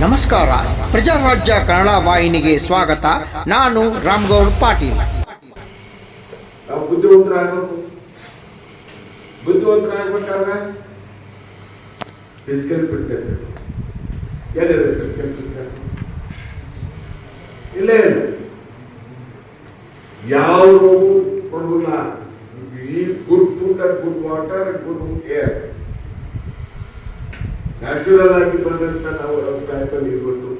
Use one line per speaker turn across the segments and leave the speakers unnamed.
ನಮಸ್ಕಾರ. ಪ್ರಜಾರಾಜ್ಯ ಕನ್ನಡ ವಾಹಿನಿಗೆ ಸ್ವಾಗತ. ನಾನು ರಾಮ್ಗೌಡ್ ಪಾಟೀಲ್.
ಬುದ್ಧಿವಂತರಾಗಬೇಕಾದ್ರೆ ಇಲ್ಲ ಯಾವ ರೋಗು ಕೊಡುವುದಿಲ್ಲ ಈ good food and good water good air natural ಆಗಿ ಬಂದಂತ ನಾವು ನಮ್ಮ ಕಾಯಿಪಲ್ಲೆ ಇರ್ಬೋದು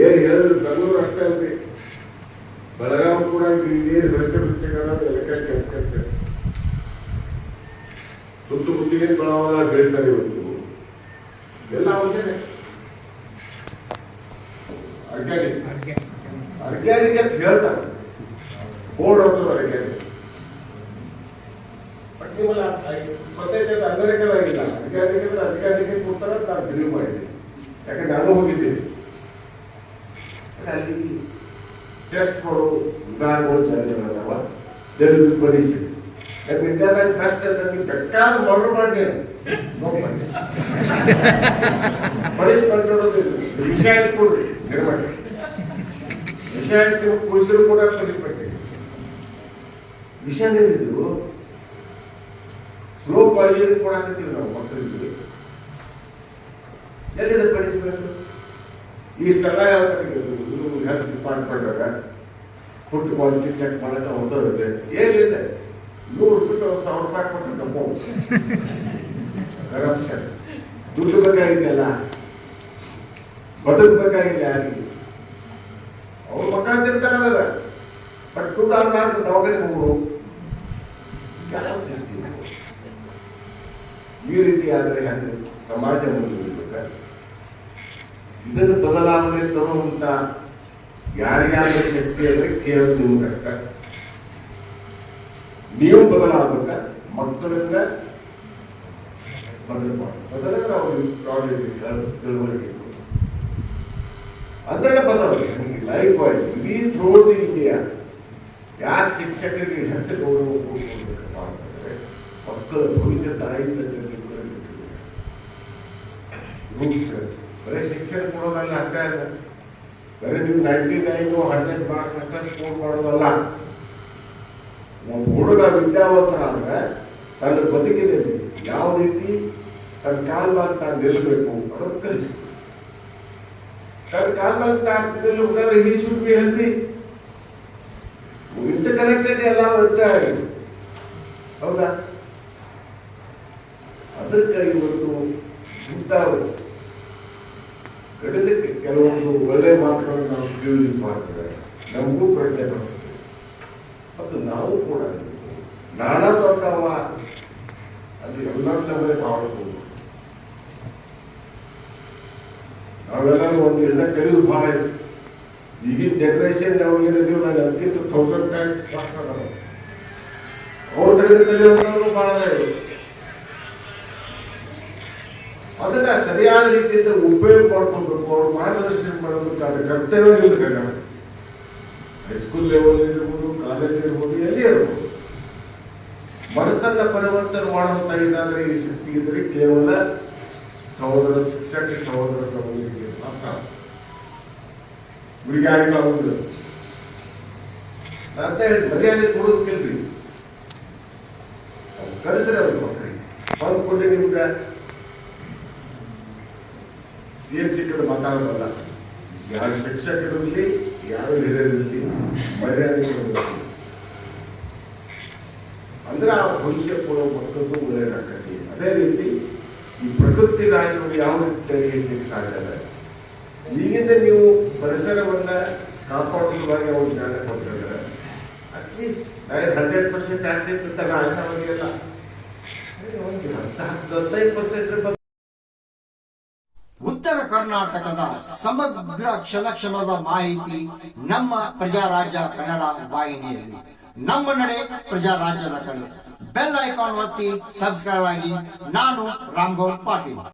ಏನ್ ಹೇಳಿದ್ರು ಬೆಂಗಳೂರು ಅಷ್ಟೇ ಅಲ್ರಿ ಬೆಳಗಾವಿ ಕೂಡ ಏನು ವೆಜಿಟೇಬಲ್ ಸಿಗೋದು ಎಲ್ಲ ಕೆಲಸ ಸುತ್ತಮುತ್ತಿಗೆ ಬೆಳಗಾವ ಬೆಳೀತಾರೆ ಇವತ್ತು ಎಲ್ಲ ಒಂದೇ ಆರ್ಗ್ಯಾನಿಕ್ ಆರ್ಗ್ಯಾನಿಕ್ ಅಂತ ಹೇಳ್ತಾರೆ ಬೋರ್ಡ್ ಹೋಗ್ತದೆ ಆರ್ಗ್ಯಾನಿಕ್ ಬಟ್ ನಿಮ್ಮಲ್ಲ ಗೊತ್ತೈತೆ ಅದು ಅಮೆರಿಕದಾಗಿಲ್ಲ ಆರ್ಗ್ಯಾನಿಕ್ ಅಂದ್ರೆ ಅಧಿಕಾರಿಗೆ ಕೊಡ್ತಾರೆ ಅಂತ ನಾನು ಬಿಲೀವ್ ಮಾಡಿದ್ದೀನಿ ಯಾಕಂದ್ರೆ ನಾನು ಹೋಗಿದ್ದೀನಿ ಅಲ್ಲಿ ಟೆಸ್ಟ್ ಮಾಡೋ ವಿಧಾನಗಳು ಜಾರಿ ಅದಾವ ಜಲ್ದಿ ಬಡಿಸಿ ಯಾಕೆ ಇಂಡಿಯಾದಾಗ ಫಸ್ಟ್ ನನಗೆ ಬೇಕಾದ ಮರ್ಡರ್ ಮಾಡಿ ಬಡಿಸಿ ಕಂಡ್ಕೊಳ್ಳೋದು ವಿಷಯ ಕೊಡ್ರಿ ನಿರ್ಮಾಣ ವಿಷಯ ಪೊಲೀಸರು ಕೂಡ ಬಡಿಸ್ಬೇಕು ಏನಿದ್ರು ಸ್ಲೋ ಪಾಯಿಸನ್ ಕೊಡಾಕತ್ತೀವಿ ನಾವು ಮಕ್ಕಳಿಗೆ ಎಲ್ಲಿದೆ ಕಳಿಸ್ಬೇಕು ಇಷ್ಟೆಲ್ಲ ಇದು health department food quality check ಮಾಡಕ್ಕೆ ಹೊರಟೋಗುತ್ತೆ. ಏನಿದೆ ನೂರು ರೂಪಾಯಿ ಸಾವಿರ ರೂಪಾಯಿ ಕೊಟ್ಟು ನಮ್ಮ ಕರಪ್ಷನ್ ದುಡ್ಡು ಬೇಕಾಗಿದೆಯಲ್ಲ. ಬದುಕಬೇಕಾಗಿದೆ ಯಾರಿಗೆ? ಅವ್ರು ಮಕ್ಕಳ ತಿಂತಾರಲ್ಲ. ಬಟ್ ದುಡ್ಡು ಅಲ್ಲ ಅಂತ ಈ ರೀತಿ ಆದರೆ ಹೆಂಗೆ ಸಮಾಜ ಮುಂದುವರಿಬೇಕು? ಇದನ್ನು ಬದಲಾವಣೆ ತರುವಂತ ಯಾರ್ಯಾರ ಶಕ್ತಿ ಅಂದ್ರೆ ಕೇವಲ ನೀವು ಬದಲಾಗಬೇಕ? ಮಕ್ಕಳಿಂದ ಬದಲಾವಣೆ ನಾಲೆಜ್ ತಿಳುವಳಿಕೆ ಬದಲಾವಣೆ ಲೈಫ್ ವೈಸ್ ಇಡೀ ಥ್ರೋಟ್ ಇಂಡಿಯಾ ಯಾರ ಶಿಕ್ಷಕರಿಗೆ ಹೆಚ್ಚು ಗೌರವ ಕೊಡ್ಬೇಕಪ್ಪ ಅಂತಂದ್ರೆ ಮಕ್ಕಳ ಭವಿಷ್ಯ ತಾಯಿಯಿಂದ ರೂಲ್ಸ್ ಬರೀ ಶಿಕ್ಷಣ ಕೊಡೋದಲ್ಲ ಅಷ್ಟೇ ಅಲ್ಲ ಬರೀ ನೀವು ನೈಂಟಿ ನೈನು ಹಂಡ್ರೆಡ್ ಮಾರ್ಕ್ಸ್ ಅಷ್ಟೇ ಸ್ಕೋರ್ ಮಾಡೋದಲ್ಲ ಒಂದು ಹುಡುಗ ವಿದ್ಯಾವಂತರಾದ್ರೆ ತನ್ನ ಬದುಕಿನಲ್ಲಿ ಯಾವ ರೀತಿ ತನ್ನ ಕಾಲ ಮೇಲೆ ತಾನು ನಿಲ್ಲಬೇಕು ಅನ್ನೋದು ಕಲಿಸಿ ತನ್ನ ಕಾಲ ಮೇಲೆ ತಾನು ನಿಲ್ಲಬೇಕಾದ್ರೆ ಈ ಶುಡ್ ಬಿ ಹೆಲ್ದಿ ಇಂಟರ್ ಎಲ್ಲ ಎಲ್ಲ ಇರ್ತಾರೆ ಹೌದಾ? ಅದಕ್ಕೆ ಇವತ್ತು ಉಂಟಾಗುತ್ತೆ ಗಣಿತಕ್ಕೆ ಕೆಲವೊಂದು ಒಳ್ಳೆ ಮಾತುಗಳನ್ನು ನಾವು ಯೂಸ್ ಮಾಡ್ತೇವೆ. ನಮಗೂ ಪ್ರಶ್ನೆ ಬರ್ತದೆ. ಮತ್ತು ನಾವು ಕೂಡ ನಾನಾ ಬರ್ತಾವ ಅದು ಎಲ್ಲ ಮಾಡಬಹುದು ನಾವೆಲ್ಲರೂ ಒಂದು ಎಲ್ಲ ಕಲಿಯೋದು ಭಾಳ ಇದೆ. ಈಗಿನ ಜನರೇಷನ್ ನಾವು ಏನಿದೀವಿ ನಾನು ಅದಕ್ಕಿಂತ ತೌಸಂಡ್ ಟೈಮ್ಸ್ ಅವ್ರ ಅವ್ರು ಭಾಳ ಅದನ್ನ ಸರಿಯಾದ ರೀತಿಯಿಂದ ಉಪಯೋಗ ಮಾಡ್ಕೊಳ್ಬೇಕು, ಅವ್ರು ಮಾರ್ಗದರ್ಶನ ಮಾಡಬೇಕು ಅದು ಕರ್ತವ್ಯ ಇರ್ಬೇಕು ಹೈಸ್ಕೂಲ್ ಲೆವೆಲ್ ಇರ್ಬೋದು ಕಾಲೇಜ್ ಇರ್ಬೋದು, ಎಲ್ಲಿ ಇರ್ಬೋದು. ಮನಸ್ಸನ್ನ ಪರಿವರ್ತನೆ ಮಾಡುವಂತ ಏನಾದ್ರೆ ಈ ಶಕ್ತಿ ಇದ್ರೆ ಕೇವಲ ಸಹೋದರ, ಶಿಕ್ಷಕ ಸಹೋದರ ಸಹೋದರಿಗೆ ಮಾತ್ರ. ಯಾರಿಲ್ಲ ಒಂದು ಅಂತ ಹೇಳಿ ಮರ್ಯಾದೆ ಕೊಡೋದಕ್ಕಿಲ್ರಿ ಕಳಿಸ್ರಿ ಅವ್ರ ಮಕ್ಕಳಿಗೆ. ಅವ್ರು ಕೊಡ್ಲಿ ನಿಮ್ಗೆ. ಏನ್ ಸಿಕ್ಕದ ಮಾತಾಡೋದಲ್ಲ. ಯಾರು ಶಿಕ್ಷಕರಿರಲಿ ಯಾರು ಹಿರಿಯರಿರಲಿ ಮರ್ಯಾದೆ ಕೊಡಬೇಕು ಅಂದ್ರೆ ಆ ಭವಿಷ್ಯ ಕೊಡೋ ಮಕ್ಕಳದ್ದು ಒಳ್ಳೆಯದಾಗತ್ತೆ ಅದೇ ರೀತಿ ಈ ಪ್ರಕೃತಿ ನಾಶಗಳು ಯಾವ ರೀತಿ ಸಾಧ್ಯ ಈಗಿಂದ ನೀವು ಪರಿಸರವನ್ನ ಕಾಪಾಡುವುದಾಗಿ ಅವ್ರು ಜ್ಞಾನ ಕೊಟ್ಟಿದ್ದಾರೆ. ಅಟ್ಲೀಸ್ಟ್ ಹಂಡ್ರೆಡ್ ಪರ್ಸೆಂಟ್ ಆಗ್ತಿತ್ತು ತನ್ನ ಆಶಾವಾದಿಯಲ್ಲ ಒಂದು ಹತ್ತು ಹತ್ತು ಹದಿನೈದು ಪರ್ಸೆಂಟ್
ಉತ್ತರ ಕರ್ನಾಟಕದ ಸಮಗ್ರ ಕ್ಷಣ ಕ್ಷಣದ ಮಾಹಿತಿ ನಮ್ಮ ಪ್ರಜಾರಾಜ್ಯ ಕನ್ನಡ ವಾಹಿನಿಯಲ್ಲಿ. ನಮ್ಮ ನಡೆ ಪ್ರಜಾರಾಜ್ಯದ ಕಡೆ. ಬೆಲ್ ಐಕಾನ್ ಒತ್ತಿ ಸಬ್ಸ್ಕ್ರೈಬ್ ಆಗಿ ನಾನು ರಾಮ್ಗೌಡ್ ಪಾಟೀಲ್.